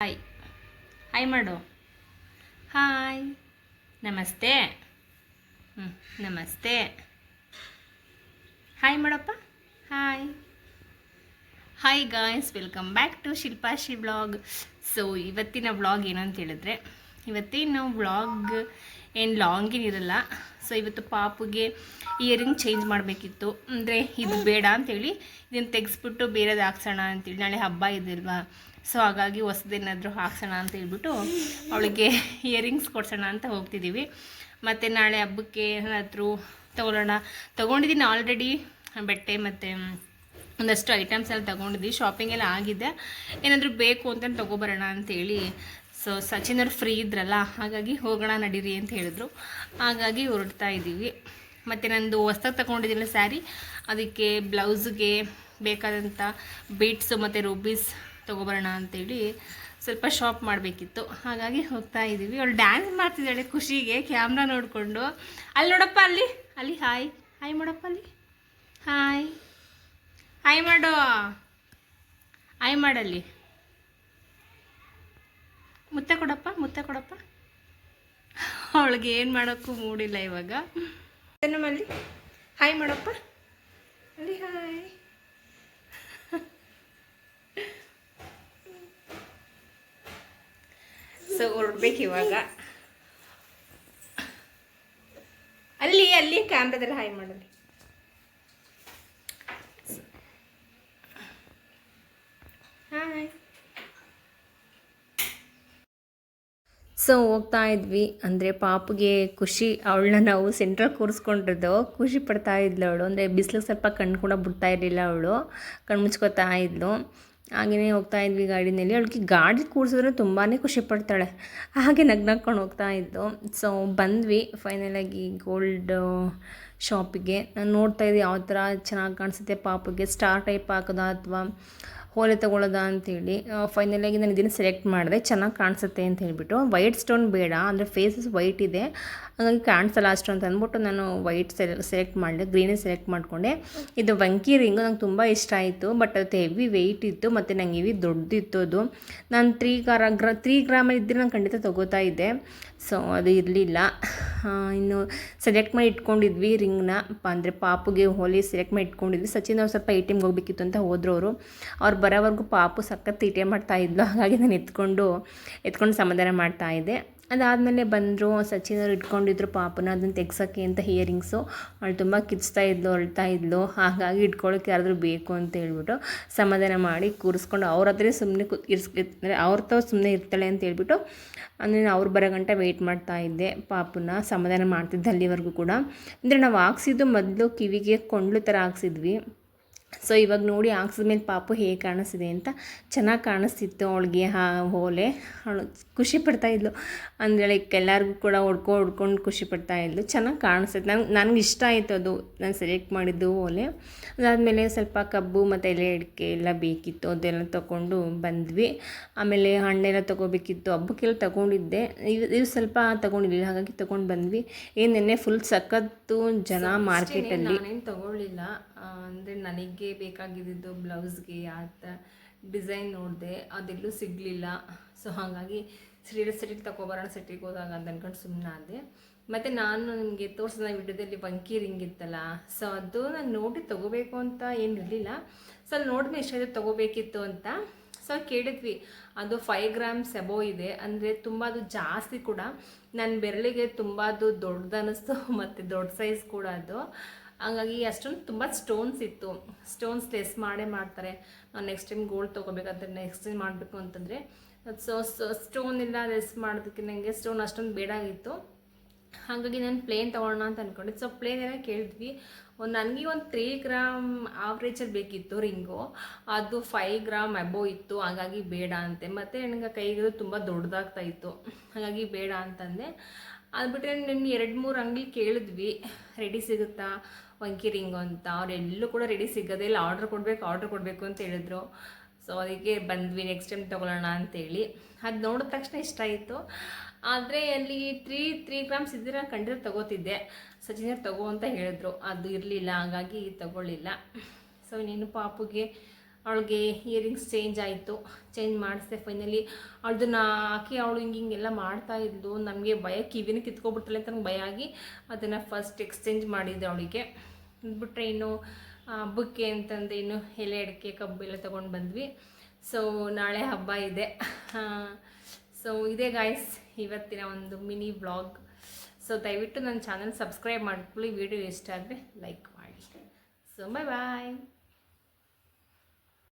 Hi hi ಮಾಡು hi ನಮಸ್ತೆ ಹ್ಞೂ ನಮಸ್ತೆ. ಹಾಯ್ ಮಾಡಪ್ಪ hi hi guys welcome back to Shilpashi vlog so ಇವತ್ತಿನ ವ್ಲಾಗ್ ಏನು ಅಂತ ಹೇಳಿದ್ರೆ, ಇವತ್ತಿನ ವ್ಲಾಗ್ ಏನು ಲಾಂಗ್ ಏನಿರಲ್ಲ ಸೊ ಇವತ್ತು ಪಾಪುಗೆ ಇಯರಿಂಗ್ ಚೇಂಜ್ ಮಾಡಬೇಕಿತ್ತು. ಅಂದರೆ, ಇದು ಬೇಡ ಅಂತೇಳಿ, ಇದನ್ನು ತೆಗೆಸ್ಬಿಟ್ಟು ಬೇರೆದು ಹಾಕ್ಸೋಣ ಅಂತೇಳಿ, ನಾಳೆ ಹಬ್ಬ ಇದೆಯಲ್ವಾ ಸೊ ಹಾಗಾಗಿ ಹೊಸದೇನಾದರೂ ಹಾಕ್ಸೋಣ ಅಂತ ಹೇಳ್ಬಿಟ್ಟು ಅವಳಿಗೆ ಇಯರಿಂಗ್ಸ್ ಕೊಡ್ಸೋಣ ಅಂತ ಹೋಗ್ತಿದ್ದೀವಿ. ಮತ್ತು ನಾಳೆ ಹಬ್ಬಕ್ಕೆ ಏನಾದರೂ ತೊಗೊಳ್ಳೋಣ. ತೊಗೊಂಡಿದ್ದೀನಿ ಆಲ್ರೆಡಿ ಬಟ್ಟೆ ಮತ್ತು ಒಂದಷ್ಟು ಐಟಮ್ಸ್ ಎಲ್ಲ ತೊಗೊಂಡಿದ್ವಿ ಶಾಪಿಂಗ್ ಎಲ್ಲ ಆಗಿದೆ. ಏನಾದರೂ ಬೇಕು ಅಂತ ತೊಗೊಬರೋಣ ಅಂತೇಳಿ ಸೊ ಸಚಿನ್ ಅವ್ರು ಫ್ರೀ ಇದ್ರಲ್ಲ, ಹಾಗಾಗಿ ಹೋಗೋಣ ನಡೀರಿ ಅಂತ ಹೇಳಿದ್ರು. ಹಾಗಾಗಿ ಹೊರಡ್ತಾ ಇದ್ದೀವಿ. ಮತ್ತು ನಂದು ಹೊಸ್ದಾಗಿ ತಗೊಂಡಿದ್ದೀನಿ ಸ್ಯಾರಿ ಅದಕ್ಕೆ ಬ್ಲೌಸ್ಗೆ ಬೇಕಾದಂಥ ಬೀಟ್ಸು ಮತ್ತು ರೂಬೀಸ್ ತೊಗೊಬರೋಣ ಅಂತೇಳಿ ಸ್ವಲ್ಪ ಶಾಪ್ ಮಾಡಬೇಕಿತ್ತು. ಹಾಗಾಗಿ ಹೋಗ್ತಾ ಇದ್ದೀವಿ ಅವಳು ಡ್ಯಾನ್ಸ್ ಮಾಡ್ತಿದ್ದಾಳೆ ಖುಷಿಗೆ ಕ್ಯಾಮ್ರಾ ನೋಡಿಕೊಂಡು. ಅಲ್ಲಿ ನೋಡಪ್ಪ, ಅಲ್ಲಿ ಅಲ್ಲಿ ಹಾಯ್ ಹಾಯ್ ಮಾಡಪ್ಪ ಅಲ್ಲಿ. ಹಾಯ್ ಹಾಯ್ ಮಾಡು. ಹಾಯ್ ಮಾಡಲ್ಲಿ. ಮುತ್ತ ಕೊಡಪ್ಪ ಮುತ್ತ ಕೊಡಪ್ಪ. ಅವಳಿಗೆ ಏನು ಮಾಡೋಕ್ಕೂ ಮೂಡಿಲ್ಲ ಇವಾಗ. ಅಲ್ಲಿ ಹಾಯ್ ಮಾಡಪ್ಪ ಅಲ್ಲಿ ಹಾಯ್ ಸೊ ಇವಾಗ. ಅಲ್ಲಿ ಅಲ್ಲಿ ಕ್ಯಾಮ್ರಾದಲ್ಲಿ ಹಾಯ್ ಮಾಡಲಿ ಸೊ ಹೋಗ್ತಾ ಇದ್ವಿ. ಅಂದರೆ ಪಾಪಗೆ ಖುಷಿ, ಅವಳನ್ನ ನಾವು ಸೆಂಟ್ರಲ್ಲಿ ಕೂರಿಸ್ಕೊಂಡಿದ್ದು. ಖುಷಿ ಪಡ್ತಾ ಇದ್ಲು ಅವಳು. ಅಂದರೆ ಬಿಸಿಲಿಗೆ ಸ್ವಲ್ಪ ಕಣ್ಣು ಕೂಡ ಬಿಡ್ತಾ ಇರಲಿಲ್ಲ ಅವಳು. ಕಣ್ಣು ಮುಚ್ಕೋತಾ ಇದ್ಲು. ಹಾಗೆಯೇ ಹೋಗ್ತಾ ಇದ್ವಿ ಗಾಡಿನಲ್ಲಿ. ಅವಳಿಗೆ ಗಾಡಿ ಕೂಡಿಸಿದ್ರೆ ತುಂಬಾ ಖುಷಿ ಪಡ್ತಾಳೆ. ಹಾಗೆ ನಗ್ ನಗ್ಕೊಂಡು ಹೋಗ್ತಾ ಇದ್ದು. ಸೊ ಬಂದ್ವಿ. ಫೈನಲಾಗಿ ಗೋಲ್ಡ್ ಶಾಪಿಗೆ ನಾನು ನೋಡ್ತಾ ಇದ್ದೆ ಯಾವ ಥರ ಚೆನ್ನಾಗಿ ಕಾಣಿಸುತ್ತೆ ಪಾಪಗೆ. ಸ್ಟಾರ್ ಟೈಪ್ ಹಾಕೋದಾ ಅಥವಾ ಹೋಲೆ ತೊಗೊಳ್ಳೋದಾ ಅಂತೇಳಿ ಫೈನಲಾಗಿ ನಾನು ಇದನ್ನು ಸೆಲೆಕ್ಟ್ ಮಾಡಿದೆ. ಚೆನ್ನಾಗಿ ಕಾಣಿಸುತ್ತೆ ಅಂತ ಹೇಳಿಬಿಟ್ಟು. ವೈಟ್ ಸ್ಟೋನ್ ಬೇಡ, ಅಂದರೆ ಫೇಸಸ್ ವೈಟ್ ಇದೆ. ಹಾಗಾಗಿ ಕಾಣಿಸಲ್ಲ ಅಷ್ಟು ಅಂತ ಅಂದ್ಬಿಟ್ಟು ನಾನು ವೈಟ್ ಸೆಲೆಕ್ಟ್ ಮಾಡಿದೆ. ಗ್ರೀನೇ ಸೆಲೆಕ್ಟ್ ಮಾಡಿಕೊಂಡೆ. ಇದು ವಂಕಿ ರಿಂಗು ನಂಗೆ ತುಂಬ ಇಷ್ಟ ಆಯಿತು. ಬಟ್ ಅದು ಹೆವಿ ವೆಯ್ಟ್ ಇತ್ತು, ಮತ್ತು ನಂಗೆ ಹೆವಿ ದೊಡ್ಡದಿತ್ತು ಅದು. ನಾನು ತ್ರೀ ಕಾರ ಗ್ರಾ ತ್ರೀ ಗ್ರಾಮಲ್ಲಿ ಇದ್ದರೆ ನಾನು ಖಂಡಿತ ತೊಗೋತಾ ಇದ್ದೆ. ಸೊ ಅದು ಇರಲಿಲ್ಲ. ಇನ್ನು ಸೆಲೆಕ್ಟ್ ಮಾಡಿ ಇಟ್ಕೊಂಡಿದ್ವಿ ರಿಂಗ್ನ ಅಂದರೆ ಪಾಪುಗೆ ಹೋಲಿ ಸೆಲೆಕ್ಟ್ ಮಾಡಿ ಇಟ್ಕೊಂಡಿದ್ವಿ. ಸಚಿನ್ ಅವ್ರು ಸ್ವಲ್ಪ ಎ ಟಿ ಎಮ್ಗೆ ಹೋಗ್ಬೇಕಿತ್ತು ಅಂತ ಹೋದ್ರು ಅವರು ಬರೋವರೆಗೂ ಪಾಪು ಸಖತ್ ಟಿ ಮಾಡ್ತಾ ಇದ್ಲು. ಹಾಗಾಗಿ ನಾನು ಎತ್ಕೊಂಡು ಎತ್ಕೊಂಡು ಸಮಾಧಾನ ಮಾಡ್ತಾ ಇದ್ದೆ. ಅದಾದಮೇಲೆ ಬಂದರು ಸಚಿನ್ ಅವ್ರು ಇಟ್ಕೊಂಡಿದ್ರು ಪಾಪನ ಅದನ್ನು ತೆಗ್ಸೋಕ್ಕೆ ಅಂತ ಹಿಯರಿಂಗ್ಸು ಅವಳು ತುಂಬ ಕಿಚ್ತಾ ಇದ್ಲು, ಅಳ್ತಾ ಇದ್ಲು. ಹಾಗಾಗಿ ಇಟ್ಕೊಳ್ಳೋಕೆ ಯಾರಾದರೂ ಬೇಕು ಅಂತ ಹೇಳ್ಬಿಟ್ಟು ಸಮಾಧಾನ ಮಾಡಿ ಕೂರಿಸ್ಕೊಂಡು ಅವ್ರ ಹತ್ರ ಸುಮ್ಮನೆ ಕು, ಇರ್ಸ್, ಅಂದರೆ ಅವ್ರ ತಾವು ಸುಮ್ಮನೆ ಇರ್ತಾಳೆ ಅಂತ ಹೇಳ್ಬಿಟ್ಟು ಅಂದರೆ ಅವ್ರು ಬರೋ ಗಂಟೆ ವೆಯ್ಟ್ ಮಾಡ್ತಾ ಇದ್ದೆ. ಪಾಪನ ಸಮಾಧಾನ ಮಾಡ್ತಿದ್ದೆ ಅಲ್ಲಿವರೆಗೂ ಕೂಡ. ಅಂದರೆ ನಾವು ಹಾಕ್ಸಿದ್ದು ಮೊದಲು ಕಿವಿಗೆ ಕೊಂಡ್ಲು ಥರ ಹಾಕ್ಸಿದ್ವಿ. ಸೊ ಇವಾಗ ನೋಡಿ ಹಾಕ್ಸಿದ್ಮೇಲೆ ಪಾಪು ಹೇಗೆ ಕಾಣಿಸ್ತಿದೆ ಅಂತ ಚೆನ್ನಾಗಿ ಕಾಣಿಸ್ತಿತ್ತು ಅವಳಿಗೆ ಹಾ ಹೋಲೆ. ಅವಳು ಖುಷಿ ಪಡ್ತಾ ಇದ್ಲು. ಅಂದರೆ ಲೈಕ್ ಎಲ್ಲರಿಗೂ ಕೂಡ ಹೊಡ್ಕೊ ಹೊಡ್ಕೊಂಡು ಖುಷಿ ಪಡ್ತಾ ಇದ್ಲು. ಚೆನ್ನಾಗಿ ಕಾಣಿಸ್ತೈತೆ ನಂಗೆ ನನಗೆ ಇಷ್ಟ ಆಯಿತು ಅದು. ನಾನು ಸೆಲೆಕ್ಟ್ ಮಾಡಿದ್ದು ಓಲೆ ಅದಾದಮೇಲೆ ಸ್ವಲ್ಪ ಕಬ್ಬು ಮತ್ತು ಎಲೆ ಅಡಿಕೆ ಎಲ್ಲ ಬೇಕಿತ್ತು. ಅದೆಲ್ಲ ತೊಗೊಂಡು ಬಂದ್ವಿ. ಆಮೇಲೆ ಹಣ್ಣೆಲ್ಲ ತೊಗೋಬೇಕಿತ್ತು. ಹಬ್ಬಕ್ಕೆಲ್ಲ ತೊಗೊಂಡಿದ್ದೆ. ಇದು ಇದು ಸ್ವಲ್ಪ ತೊಗೊಂಡಿರಲಿಲ್ಲ ಹಾಗಾಗಿ ತೊಗೊಂಡು ಬಂದ್ವಿ. ಏನು ನೆನ್ನೆ ಫುಲ್ ಸಖತ್ತು ಜನ ಮಾರ್ಕೆಟಲ್ಲಿ ನಾನೇನು ತೊಗೊಳ್ಳಿಲ್ಲ. ಅಂದರೆ ನನಗೆ ಬೇಕಾಗಿದ್ದು ಬ್ಲೌಸ್ಗೆ ಆ ಥರ ಡಿಸೈನ್ ನೋಡಿದೆ, ಅದೆಲ್ಲೂ ಸಿಗಲಿಲ್ಲ. ಸೊ ಹಾಗಾಗಿ ಸೀರೆ ಸೆಟ್ಟಿಗೆ ತಗೊಬರೋಣ ಸೆಟ್ಟಿಗೆ ಹೋದಾಗ ಅಂತ ಅಂದ್ಕೊಂಡು ಸುಮ್ಮನೆ ಆದೆ. ಮತ್ತು ನಾನು ನಿಮಗೆ ತೋರಿಸಿದ ವಿಡಿಯೋದಲ್ಲಿ ಬಂಕಿ ರಿಂಗ್ ಇತ್ತಲ್ಲ. ಸೊ ಅದು ನಾನು ನೋಡಿ ತೊಗೋಬೇಕು ಅಂತ ಏನು ಇರಲಿಲ್ಲ. ಸೊ ಅಲ್ಲಿ ನೋಡಿದ್ಮೇಲೆ ಇಷ್ಟ ತೊಗೋಬೇಕಿತ್ತು ಅಂತ. ಸೊ ಕೇಳಿದ್ವಿ, ಅದು ಫೈವ್ ಗ್ರಾಮ್ಸ್ ಎಬೋ ಇದೆ. ಅಂದರೆ ತುಂಬ ಅದು ಜಾಸ್ತಿ ಕೂಡ. ನನ್ನ ಬೆರಳಿಗೆ ತುಂಬ ಅದು ದೊಡ್ಡದು ಅನ್ನಿಸ್ತು ಮತ್ತು ದೊಡ್ಡ ಸೈಜ್ ಕೂಡ ಅದು. ಹಂಗಾಗಿ ಅಷ್ಟೊಂದು ತುಂಬ ಸ್ಟೋನ್ಸ್ ಇತ್ತು. ಸ್ಟೋನ್ಸ್ ಲೆಸ್ ಮಾಡೇ ಮಾಡ್ತಾರೆ. ನಾವು ನೆಕ್ಸ್ಟ್ ಟೈಮ್ ಗೋಲ್ಡ್ ತೊಗೋಬೇಕಂದ್ರೆ ನೆಕ್ಸ್ಟ್ ಟೈಮ್ ಮಾಡಬೇಕು ಅಂತಂದರೆ. ಸೊ ಸ್ಟೋನ್ ಇಲ್ಲ ಲೆಸ್ ಮಾಡೋದಕ್ಕೆ ನನಗೆ ಸ್ಟೋನ್ ಅಷ್ಟೊಂದು ಬೇಡಾಗಿತ್ತು ಹಾಗಾಗಿ ನಾನು ಪ್ಲೇನ್ ತೊಗೊಳ್ಳೋಣ ಅಂತ ಅಂದ್ಕೊಂಡೆ ಸೊ ಪ್ಲೇನ್ ಏನೋ ಕೇಳಿದ್ವಿ. ಒಂದು ನನಗೆ ಒಂದು ತ್ರೀ ಗ್ರಾಮ್ ಆವ್ರೇಜಲ್ಲಿ ಬೇಕಿತ್ತು ರಿಂಗು. ಅದು ಫೈವ್ ಗ್ರಾಮ್ ಅಬೋ ಇತ್ತು. ಹಾಗಾಗಿ ಬೇಡ ಅಂತೆ. ಮತ್ತು ನನಗೆ ಕೈಗೆ ತುಂಬ ದೊಡ್ಡದಾಗ್ತಾ ಇತ್ತು. ಹಾಗಾಗಿ ಬೇಡ ಅಂತಂದೆ. ಅದು ಬಿಟ್ಟರೆ ನಿನ್ನ ಎರಡು ಮೂರು ಅಂಗಡಿ ಕೇಳಿದ್ವಿ ರೆಡಿ ಸಿಗುತ್ತಾ? ವಂಕಿ ರಿಂಗು ಅಂತ. ಅವರೆಲ್ಲೂ ಕೂಡ ರೆಡಿ ಸಿಗೋದೇ ಇಲ್ಲ. ಆರ್ಡ್ರ್ ಕೊಡಬೇಕು ಆರ್ಡ್ರ್ ಕೊಡಬೇಕು ಅಂತ ಹೇಳಿದ್ರು. ಸೊ ಅದಕ್ಕೆ ಬಂದ್ವಿ. ನೆಕ್ಸ್ಟ್ ಟೈಮ್ ತೊಗೊಳ್ಳೋಣ ಅಂತೇಳಿ. ಅದು ನೋಡಿದ ತಕ್ಷಣ ಇಷ್ಟ ಆಯಿತು. ಆದರೆ ಅಲ್ಲಿ ತ್ರೀ ತ್ರೀ ಗ್ರಾಮ್ಸ್ ಇದ್ದರೆ ಖಂಡಿತ ತಗೋತಿದ್ದೆ. ಸಚಿನ್ ತಗೋ ಅಂತ ಹೇಳಿದ್ರು. ಅದು ಇರಲಿಲ್ಲ. ಹಾಗಾಗಿ ತಗೊಳ್ಳಿಲ್ಲ. ಸೊ ನೀನು ಪಾಪುಗೆ ಅವಳಿಗೆ ಇಯರಿಂಗ್ಸ್ ಚೇಂಜ್ ಆಯಿತು. ಚೇಂಜ್ ಮಾಡಿಸ್ದೆ ಫೈನಲಿ ಅವಳದನ್ನ ಹಾಕಿ ಅವಳು ಹಿಂಗೆ ಹಿಂಗೆಲ್ಲ ಮಾಡ್ತಾ ಇದ್ಲು. ನಮಗೆ ಭಯ, ಕಿವಿನ ಕಿತ್ಕೊಬಿಡ್ತಾಳೆ ಅಂತ ಭಯ ಆಗಿ ಅದನ್ನು ಫಸ್ಟ್ ಎಕ್ಸ್ಚೇಂಜ್ ಮಾಡಿದ್ದೆ ಅವಳಿಗೆ. ಬಿಟ್ಟರೆ ಇನ್ನು ಹಬ್ಬಕ್ಕೆ ಅಂತಂದು ಇನ್ನು ಎಲೆ ಅಡಿಕೆ, ಕಬ್ಬು ಎಲ್ಲ ತೊಗೊಂಡು ಬಂದ್ವಿ. ಸೊ ನಾಳೆ ಹಬ್ಬ ಇದೆ. ಸೊ ಇದೇ ಗಾಯ್ಸ್ ಇವತ್ತಿನ ಒಂದು ಮಿನಿ ಬ್ಲಾಗ್ ಸೊ ದಯವಿಟ್ಟು ನನ್ನ ಚಾನಲ್ ಸಬ್ಸ್ಕ್ರೈಬ್ ಮಾಡ್ಕೊಳ್ಳಿ. ವಿಡಿಯೋ ಇಷ್ಟ ಆದರೆ ಲೈಕ್ ಮಾಡಿ. ಸೊ ಬಾಯ್ ಬಾಯ್